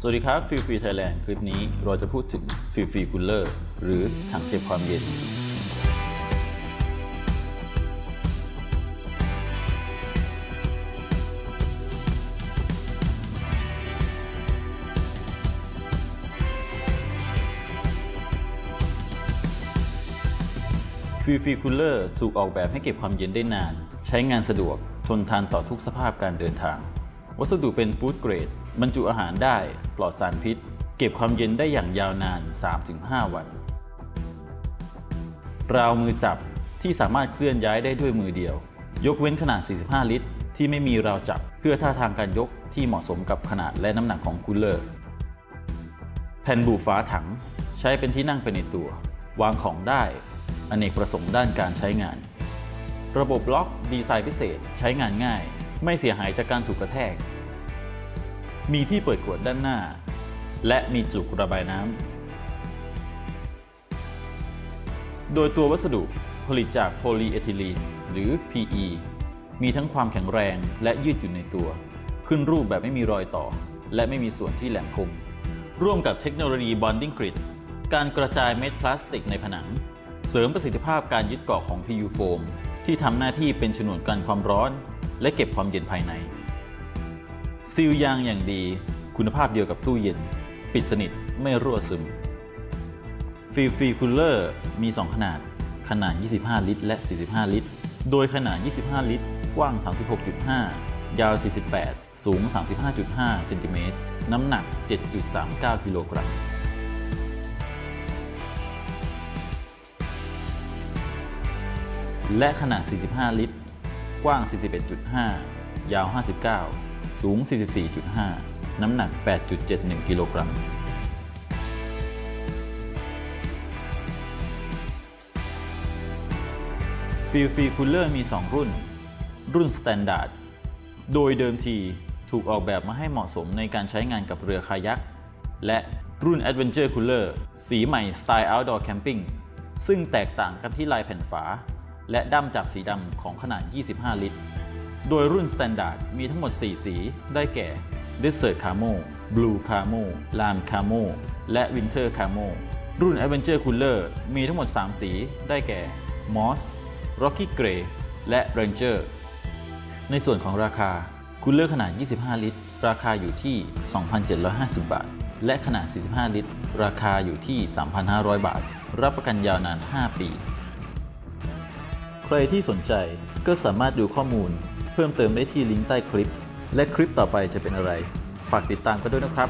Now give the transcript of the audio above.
สวัสดีครับฟิลฟรีไทยแลนด์คลิปนี้เราจะพูดถึงฟิลฟรีคูลเลอร์หรือถังเก็บความเย็น ฟิลฟรีคูลเลอร์ถูกออกแบบให้เก็บความเย็นได้นาน ใช้งานสะดวกทนทานต่อทุกสภาพการเดินทาง วัสดุเป็นฟู้ดเกรด บรรจุอาหารได้ปลอดสารพิษ เก็บความเย็นได้อย่างยาวนาน 3-5 วัน ราวมือจับที่สามารถเคลื่อนย้ายได้ด้วยมือเดียว ยกเว้นขนาด 45 ลิตร ที่ไม่มีราวจับเพื่อท่าทางการยกที่เหมาะสมกับขนาดและน้ำหนักของคูลเลอร์ แผ่นบุฝาถังใช้เป็นที่นั่งไปในตัว วางของได้อเนกประสงค์ด้านการใช้งาน ระบบล็อกดีไซน์พิเศษใช้งานง่าย ไม่เสียหายจากการถูกกระแทก มีที่เปิดขวดด้านหน้า และมีจุกระบายน้ำ โดยตัววัสดุผลิตจากโพลีเอทิลีนหรือ PE มีทั้งความแข็งแรงและยืดหยุ่นในตัว ขึ้นรูปแบบไม่มีรอยต่อ และไม่มีส่วนที่แหลมคม ร่วมกับเทคโนโลยี Bonding Grid การกระจายเม็ดพลาสติกในผนัง เสริมประสิทธิภาพการยึดเกาะของ PU Foam ที่ทำหน้าที่เป็นฉนวนกันความร้อน และเก็บความเย็นภายใน ซีลยางอย่างดี คุณภาพเดียวกับตู้เย็น ปิดสนิทไม่รั่วซึมฟิลฟรีคูลเลอร์มี 2 ขนาด ขนาด 25 ลิตร และ 45 ลิตร โดยขนาด 25 ลิตร กว้าง 36.5 ยาว 48 สูง 35.5 เซนติเมตร น้ำหนัก 7.39 กิโลกรัมและขนาด 45 ลิตร กว้าง 41.5 ยาว 59 สูง 44.5 น้ำหนัก 8.71 กิโลกรัม ฟิลฟีคูลเลอร์มี 2 รุ่น รุ่น Standard โดยเดิมทีถูกออกแบบมาให้เหมาะสมในการใช้งานกับเรือคายัก และรุ่น Adventure Cooler สีใหม่สไตล์ Outdoor Camping ซึ่งแตกต่างกันที่ลายแผ่นฝา และด้ามจับสีดำของขนาด 25 ลิตร โดยรุ่น Standard มีทั้งหมด 4 สี ได้แก่ Desert Camo Blue Camo Lime Camo และ Winter Camo รุ่น Adventure Cooler มีทั้งหมด 3 สี ได้แก่ Moss Rocky Grey และ Ranger ในส่วนของราคาคูลเลอร์ขนาด 25 ลิตร ราคาอยู่ที่ 2,750 บาท และขนาด 45 ลิตร ราคาอยู่ที่ 3,500 บาท รับประกันยาวนาน 5 ปี ใครที่สนใจก็สามารถดูข้อมูล เพิ่มเติมได้ที่ลิงก์ใต้คลิป และคลิปต่อไปจะเป็นอะไร ฝากติดตามกันด้วยนะครับ